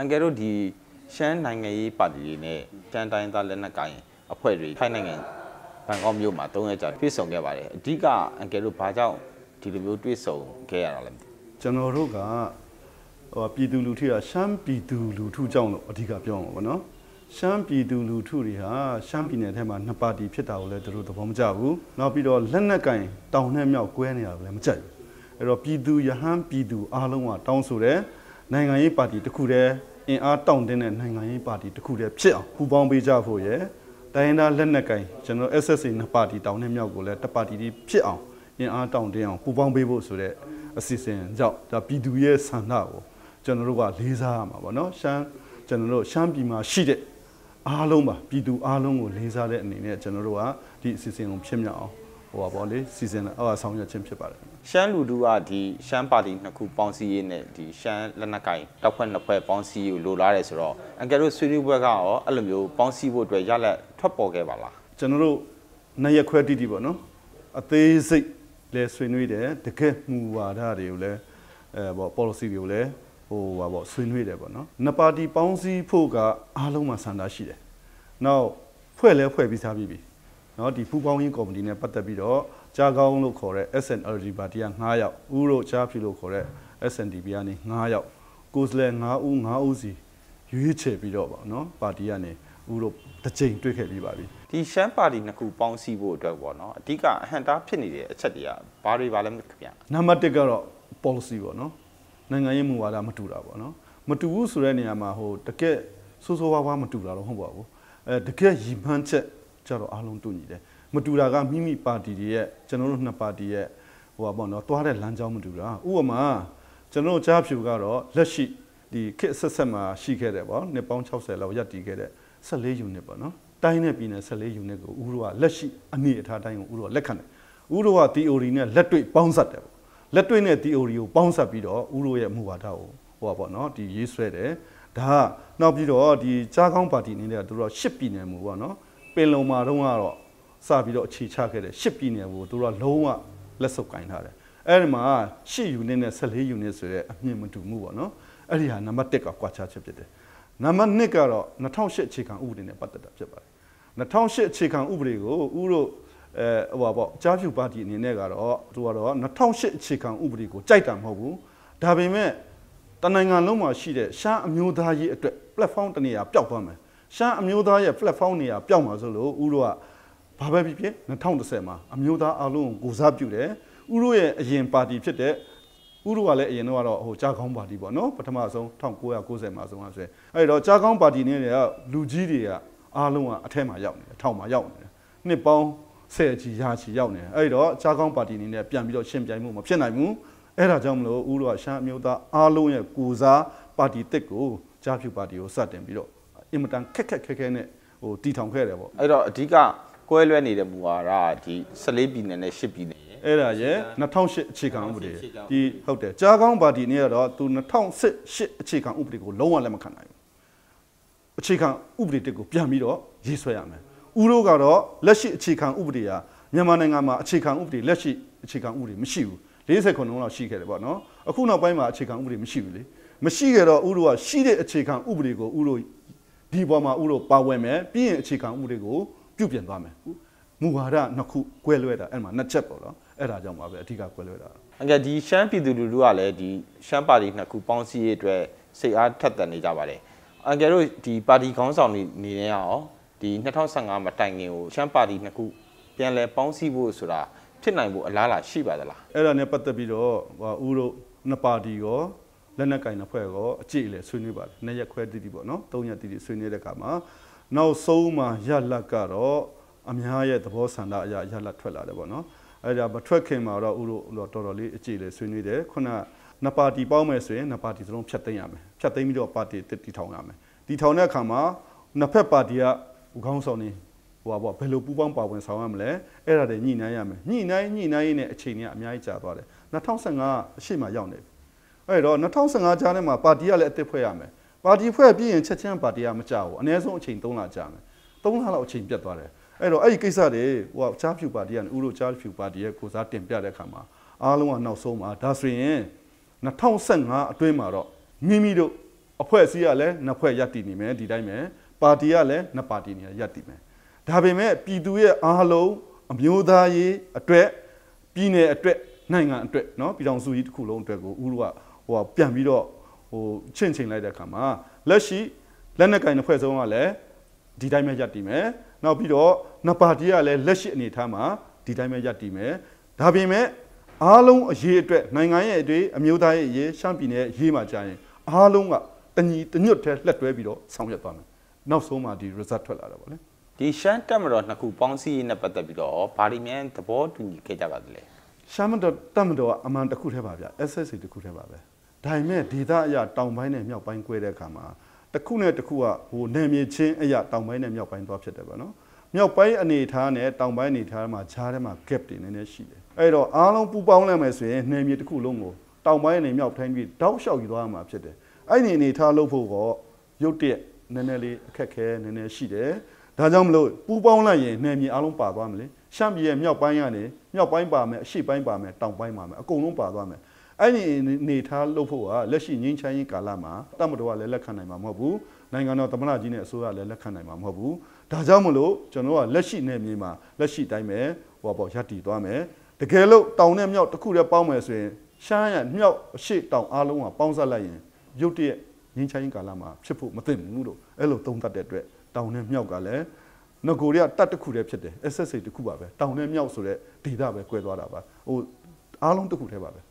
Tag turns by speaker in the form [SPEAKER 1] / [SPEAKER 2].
[SPEAKER 1] အန်ကယ်တို့ဒီရှမ်းနိုင်ငံရေးပါတီတွေနဲ့ရှမ်းတိုင်းသားလက်နက်ကိုင်အဖွဲ့တွေထိုင်းနိုင်ငံဘန်ကောက်မြို့မှာ၃ရက်ကြာတွေ့ဆုံခဲ့ပါတယ်အဓိကအန်ကယ်တို့ဘာကြောင့်ဒီလိုမျိုးတွေ့ဆုံခဲ့ရတာလဲမသိဘူး
[SPEAKER 2] ကျွန်တော်တို့ကဟိုပြည်သူလူထုကရှမ်းပြည်သူလူထုကြောင့်လို့အဓိကပြောမှာပေါ့နော်ရှမ်းပြည်သူလူထုတွေဟာရှမ်းပြည်နယ်ထဲမှာနှစ်ပါတီဖြစ်တာကိုလည်းသူတို့သဘောမကျဘူးနောက်ပြီးတော့လက်နက်ကင်တောင်နဲ့မြောက်ကွဲနေတာကိုလည်းမကြိုက်ဘူးအဲ့တော့ပြည်သူယဟန်ပြည်သူအားလုံးကတောင်းဆိုတယ် နိုင်ငံရေးပါတီတစ်ခုတည်းအင်အားတောင့်တင်းတဲ့နိုင်ငံရေးပါတီတစ်ခုတည်းဖြစ်အောင်ပူးပေါင်းပေးကြဖို့ရယ်တိုင်းရင်းသားလက်နက်ကင်ကျွန်တော် SSA နှစ်ပါတီတောင်နဲ့မြောက်ကိုလည်းတစ်ပါတီတည်းဖြစ်အောင်အင်အားတောင့်တင်းအောင်ပူးပေါင်းပေးဖို့ဆိုတဲ့အစီအစဉ်ကြောင့်ဒါပြည်သူရဲ့ဆန္ဒကိုကျွန်တော်တို့ကလေးစားရမှာပေါ့နော်ရှမ်းကျွန်တော်တို့ရှမ်းပြည်မှာရှိတဲ့အားလုံးပါပြည်သူအားလုံးကိုလေးစားတဲ့အနေနဲ့ကျွန်တော်တို့ကဒီအစီအစဉ်ကိုဖြစ်မြောက်အောင် ဟိုပါပေါ့လေစီစဉ်အောက်ဆောင်ရွက်ခြင်းဖြစ်ပါတယ်
[SPEAKER 1] ရှမ်းလူထုကဒီရှမ်းပါတီနှစ်ခုပေါင်းစည်းရေးနဲ့ဒီရှမ်းလက်နက်ကိုင်တပ်ဖွဲ့နှစ်ဖွဲ့ပေါင်းစည်းရေးကိုလိုလားတယ်ဆိုတော့အန်ကယ်တို့ဆွေးနွေးပွဲကရောအဲ့လိုမျိုးပေါင်းစည်းဖို့အတွက်ရလက်ထွက်ပေါ်ခဲ့ပါလား
[SPEAKER 2] ကျွန်တော်တို့နှစ်ရက်ခွဲတိတိပေါ့နော်အသေးစိတ်လဲဆွေးနွေးတယ်တကယ်မူဝါဒတွေကိုလည်းအဲပေါ့ policy တွေကိုလည်းဟိုပါပေါ့ဆွေးနွေးတယ်ပေါ့နော်နှစ်ပါတီပေါင်းစည်းဖို့ကအားလုံးမှာဆန္ဒရှိတယ်နောက်ဖွဲ့လဲဖွဲ့ပြီးသားပြီးပြီ နော်ဒီပူပေါင်းရေးကော်မတီနဲ့ပတ်သက်ပြီးတော့ကြားကောင်းလို့ခေါ်တဲ့ SNLD ပါတီက9ယောက်ဥတို့ကြားဖြူလို့ခေါ်တဲ့ SNDP ကနေ9ယောက်ကိုယ်စားလှယ်9ဦး9ဦးစီရွေးချယ်ပြီးတော့ပေါ့နော်ပါတီကနေဥတို့တစ်ကြိမ်တွေ့ခဲ့ပြီးပါပြီ
[SPEAKER 1] ဒီရှမ်းပါတီနှစ်ခုပေါင်းစည်းဖို့အတွက်ပေါ့နော်အဓိကအဟန်တာဖြစ်နေတဲ့အချက်တွေကဘာတွေပါလဲမသိခင်ဗျ
[SPEAKER 2] နံပါတ်1ကတော့ policy ပေါ့နော်နိုင်ငံရေးမူဝါဒမတူတာပေါ့နော်မတူဘူးဆိုတဲ့နေရာမှာဟိုတကက်ဆိုးဆိုးဝါးဝါးမတူတာတော့မဟုတ်ပါဘူးအဲတကက်ရည်မှန်းချက် ကြတော့အားလုံးတူညီတယ်မတူတာကမိမိပါတီတွေရဲ့ကျွန်တော်တို့နှစ်ပါတီရဲ့ဟိုပါပေါ့နော်တွားတဲ့လမ်းကြောင်းမတူတာဥပမာကျွန်တော်တို့ကြားဖြူကတော့လက်ရှိဒီခစ်ဆက်ဆက်မှာရှိခဲ့တယ်ပေါ့နှစ်ပေါင်း60လောက်ရပ်တည်ခဲ့တဲ့14 unit ပေါ့နော်တိုင်းနဲ့ပြည်နယ်14 unit ကိုဦးတို့ကလက်ရှိအနေအထားတိုင်းကိုဦးတို့ကလက်ခံတယ်ဦးတို့က theory နဲ့လက်တွေ့ပေါင်းစပ်တယ်ပေါ့လက်တွေ့နဲ့ theory ကိုပေါင်းစပ်ပြီးတော့ဥရောရဲ့မူဝါဒကိုဟိုပါပေါ့နော်ဒီရေးဆွဲတယ်ဒါကနောက်ပြီးတော့ဒီကြားကောင်းပါတီအနေနဲ့ကသူတို့ရှစ်ပြည်နယ်မူပေါ့နော်ပ င်လုံမှာတော့ကတော့စပြီးတော့အခြေချခဲ့တယ်ရှစ်ပြည်နယ်ကိုသူတို့ကလုံးဝလက်စုပ်ကင်ထားတယ်အဲ့ဒီမှာ8 unit နဲ့14 unit ဆိုရဲအမြင်မတူမှုပေါ့နော်အဲ့ဒီဟာနံပါတ်1ကကွာခြားချက်ဖြစ်တယ်နံပါတ်2ကတော့2008အခြေခံဥပဒေနဲ့ပတ်သက်တာဖြစ်ပါတယ်2008အခြေခံဥပဒေကိုဥရောအဲဟိုပါပေါ့ကြားဖြူပါတီအနေနဲ့ကတော့သူကတော့2008အခြေခံဥပဒေကိုကြိုက်တာမဟုတ်ဘူးဒါပေမဲ့တနိုင်ငံလုံးမှာရှိတဲ့ရှမ်းအမျိုးသားရေးအတွက် platform တစ်နေရာပျောက်သွားမယ် ရှမ်းအမျိုးသားရဲ့ platform နေရာပျောက်မှာဆိုလို့ဥရောကဘာပဲဖြစ်ဖြစ်2010မှာအမျိုးသားအလုံးကိုကိုစားပြုတယ်ဥရောရဲ့အရင်ပါတီဖြစ်တဲ့ဥရောကလည်းအရင်တော့ဟိုကြားကောင်းပါတီပေါ့နော်ပထမဆုံး1990မှာဆုံးအောင်ဆိုရင်အဲ့တော့ကြားကောင်းပါတီနေတွေကလူကြီးတွေကအားလုံးကအထက်မှာရောက်နေတယ်ထောင်မှာရောက်နေတယ်နှစ်ပေါင်းဆယ်ချီရာချီရောက်နေတယ်အဲ့တော့ကြားကောင်းပါတီအနေနဲ့ပြန်ပြီးတော့ရှင်ပြိုင်မှုမဖြစ်နိုင်ဘူးအဲ့ဒါကြောင့်မလို့ဦးတို့ကရှမ်းအမျိုးသားအားလုံးရဲ့ကိုစားပါတီတစ်ကိုကြားဖြူပါတီကိုစတင်ပြီးတော့ အင်မတန်ခက်ခက်ခဲခဲနဲ့ဟိုတီထောင်ခဲ့တယ်ပေါ့
[SPEAKER 1] အဲ့တော့အဓိကကွဲလွဲနေတဲ့မူဝါဒကဒီ14ပြည်နယ်နဲ့10ပြည်နယ်ရယ်
[SPEAKER 2] အဲ့ဒါရဲ့2008အခြေခံဥပဒေဒီဟုတ်တယ်ကြားကောင်းပါတီနေရတော့သူ2008အခြေခံဥပဒေကိုလုံးဝလက်မခံနိုင်ဘူးအခြေခံဥပဒေတစ်ကိုပြန်ပြီးတော့ရေးဆွဲရမယ်ဥရောကတော့လက်ရှိအခြေခံဥပဒေဟာမြန်မာနိုင်ငံမှာအခြေခံဥပဒေလက်ရှိအခြေခံဥပဒေမရှိဘူး40ခုလုံးလောက်ရှိခဲ့တယ်ပေါ့နော်အခုနောက်ပိုင်းမှာအခြေခံဥပဒေမရှိဘူးလေမရှိကြတော့ဥရောကရှိတဲ့အခြေခံဥပဒေကိုဥရော ဒီပေါ်မှာဥရောပါဝင်မယ်ပြီးရင်အခြေခံဥပဒေကိုပြုပြင်သွားမယ်မူဝါဒနှစ်ခုကွဲလွဲတာအဲ့မှာနှစ်ချက်ပေါ့နော်အဲ့ဒါကြောင့်ပါပဲအဓိကကွဲလွဲတာ
[SPEAKER 1] အန်ကယ်ဒီရှမ်းပြည်သူလူထုကလည်းဒီရှမ်းပါတီနှစ်ခုပေါင်းစည်းရေးအတွက်စိတ်အားထက်သန်နေကြပါတယ်အန်ကယ်တို့ဒီပါတီခေါင်းဆောင်နေနေနေရောဒီ2015မတိုင်ခင်ကိုရှမ်းပါတီနှစ်ခုပြန်လဲပေါင်းစည်းဖို့ဆိုတာဖြစ်နိုင်ဖို့အလားအလာရှိပါသလား
[SPEAKER 2] အဲ့ဒါနဲ့ပတ်သက်ပြီးတော့ဟိုဦးတို့နှစ်ပါတီရော လက်နက်ကင်နှစ်ဖွဲ့ရောအကြည့်လေဆွေးနွေးပါတယ်နှစ်ရက်ခွဲတိတိပေါ့နော်သုံးရက်တိတိဆွေးနွေးတဲ့အခါမှာနောက်ဆုံးမှာရလတ်ကတော့အများရဲ့သဘောဆန္ဒအရရလတ်ထွက်လာတယ်ပေါ့နော်အဲ့ဒါမထွက်ခင်မှာတော့ဦးတို့တော်တော်လေးအကြည့်လေဆွေးနွေးတယ်ခုနနှစ်ပါတီပေါင်းမယ်ဆိုရင်နှစ်ပါတီစလုံးဖြတ်သိမ်းရမယ်ဖြတ်သိမ်းပြီးတော့ပါတီတစ်တီထောင်ရမယ်တီထောင်တဲ့အခါမှာနှစ်ဖက်ပါတီကခေါင်းဆောင်နေဟိုပါပေါ့ဘယ်လိုပူးပေါင်းပါဝင်ဆောင်ရမလဲအဲ့ဒါတွေညှိနှိုင်းရမယ်ညှိနှိုင်းညှိနှိုင်းရင်းနဲ့အချိန်ကြီးအများကြီးကြာသွားတယ်2015အရှိမရောက်နေပြီ အဲ့တော့2015ကြားထဲမှာပါတီကလည်းအသစ်ဖွဲ့ရမယ်ပါတီဖွဲ့ပြီးရင်ချက်ချင်းပါတီကမကြောက်ဘူးအနည်းဆုံးအချိန်3လကြာမယ်3လလောက်အချိန်ပြတ်သွားတယ်အဲ့တော့အဲ့ဒီကိစ္စတွေဟိုကချားဖြူပါတီကနေဥရောချားဖြူပါတီရဲ့ကိုစားတင်ပြတဲ့အခါမှာအားလုံးကနောက်ဆုံးမှာဒါဆိုရင်2015အတွင်းမှာတော့မိမိတို့ အဖွဲ့အစည်းကလည်းနှစ်ဖွဲ့ရပ်တည်နေမယ်ဒီတိုင်းပဲပါတီကလည်းနှစ်ပါတီနေရပ်တည်မယ်ဒါပေမဲ့ပြည်သူရဲ့အားလုံးအမျိုးသားရေးအတွက်ပြည်နယ်အတွက်နိုင်ငံအတွက်เนาะပြည်ထောင်စုကြီးတစ်ခုလုံးအတွက်ကိုဦးတို့က ဟိုပြန်ပြီးတော့ဟိုချင့်ချိန်လိုက်တဲ့အခါမှာလက်ရှိလက်နက်ကင်တစ်ဖွဲ့ဆုံးကလည်းဒီတိုင်းပဲရပ်တည်မယ်နောက်ပြီးတော့နှစ်ပါတီကလည်းလက်ရှိအနေအထားမှာဒီတိုင်းပဲရပ်တည်မယ်ဒါပေမဲ့အားလုံးအရေးအတွက်နိုင်ငံရဲ့အတွေ့အမျိုးသားရဲ့အရေးရှမ်းပြည်နယ်ရဲ့အရေးမှာကြာရင်အားလုံးကတညီတညွတ်ထဲလက်တွဲပြီးတော့ဆောင်ရွက်သွားမယ်နောက်ဆုံးမှဒီ result ထွက်လာတာပေါ့လေ
[SPEAKER 1] ဒီရှမ်းတက်မတော်နှစ်ခုပေါင်းစည်းရေးနဲ့ပတ်သက်ပြီးတော့ဘာဒီမြန်သဘောတူညီခဲ့ကြပါသလဲ
[SPEAKER 2] ရှာမတော်တတ်မတော်ကအမှန်တစ်ခုတည်းပါဗျ SSC တစ်ခုတည်းပါပဲ ဒါပေမဲ့ဒေသအရတောင်ပိုင်းနဲ့မြောက်ပိုင်း꿰တဲ့အခါမှာတစ်ခုနဲ့တစ်ခုကဟိုနယ်မြေချင်းအရတောင်ပိုင်းနဲ့မြောက်ပိုင်းသွားဖြစ်တယ်ပေါ့နော်မြောက်ပိုင်းအနေအထားနဲ့တောင်ပိုင်းအနေအထားမှာခြားထဲမှာ gap တွေနည်းနည်းရှိတယ်အဲ့တော့အားလုံးပူပေါင်းလိုက်မယ်ဆိုရင်နယ်မြေတစ်ခုလုံးကိုတောင်ပိုင်းနဲ့မြောက်ပိုင်းပြီးတောက်လျှောက်ယူသွားမှာဖြစ်တယ်အဲ့ဒီအနေအထားလို့ဖို့ကောရုတ်တရက်နည်းနည်းလေးအခက်ခဲနည်းနည်းရှိတယ်ဒါကြောင့်မလို့ပူပေါင်းလိုက်ရင်နယ်မြေအားလုံးပါသွားမလဲရှမ်းပြည်ရဲ့မြောက်ပိုင်းကနေမြောက်ပိုင်းပါမယ်အရှေ့ပိုင်းပါမယ်တောင်ပိုင်းပါမယ်အကုန်လုံးပါသွားမယ် အဲ့ဒီအနေထားလို့ဖို့ကလက်ရှိငင်းချမ်းရေးကာလမှာတမတော်ကလည်းလက်ခံနိုင်မှာမဟုတ်ဘူးနိုင်ငံတော်သမ္မတကြီးနဲ့အစိုးရလည်းလက်ခံနိုင်မှာမဟုတ်ဘူးဒါကြောင့်မလို့ကျွန်တော်ကလက်ရှိနယ်မြေမှာလက်ရှိတိုင်းပဲဟိုပေါ့ရပ်တည်သွားမယ်တကယ်လို့တောင်နဲ့မြောက်တစ်ခုတည်းပေါင်းမယ်ဆိုရင်ရှမ်းရမြောက်အရှေ့တောင်အားလုံးကပေါင်းစပ်လိုက်ရင်ရုတ်တရက်ငင်းချမ်းရေးကာလမှာဖြစ်ဖို့မသင့်ဘူးလို့အဲ့လိုသုံးသပ်တဲ့အတွက်တောင်နဲ့မြောက်ကလည်းငကိုတွေကတတ်တစ်ခုတည်းဖြစ်တယ် SSA တစ်ခုပါပဲတောင်နဲ့မြောက်ဆိုတဲ့ဒေတာပဲ꿰သွားတာပါဟိုအားလုံးတစ်ခုတည်းပါပဲ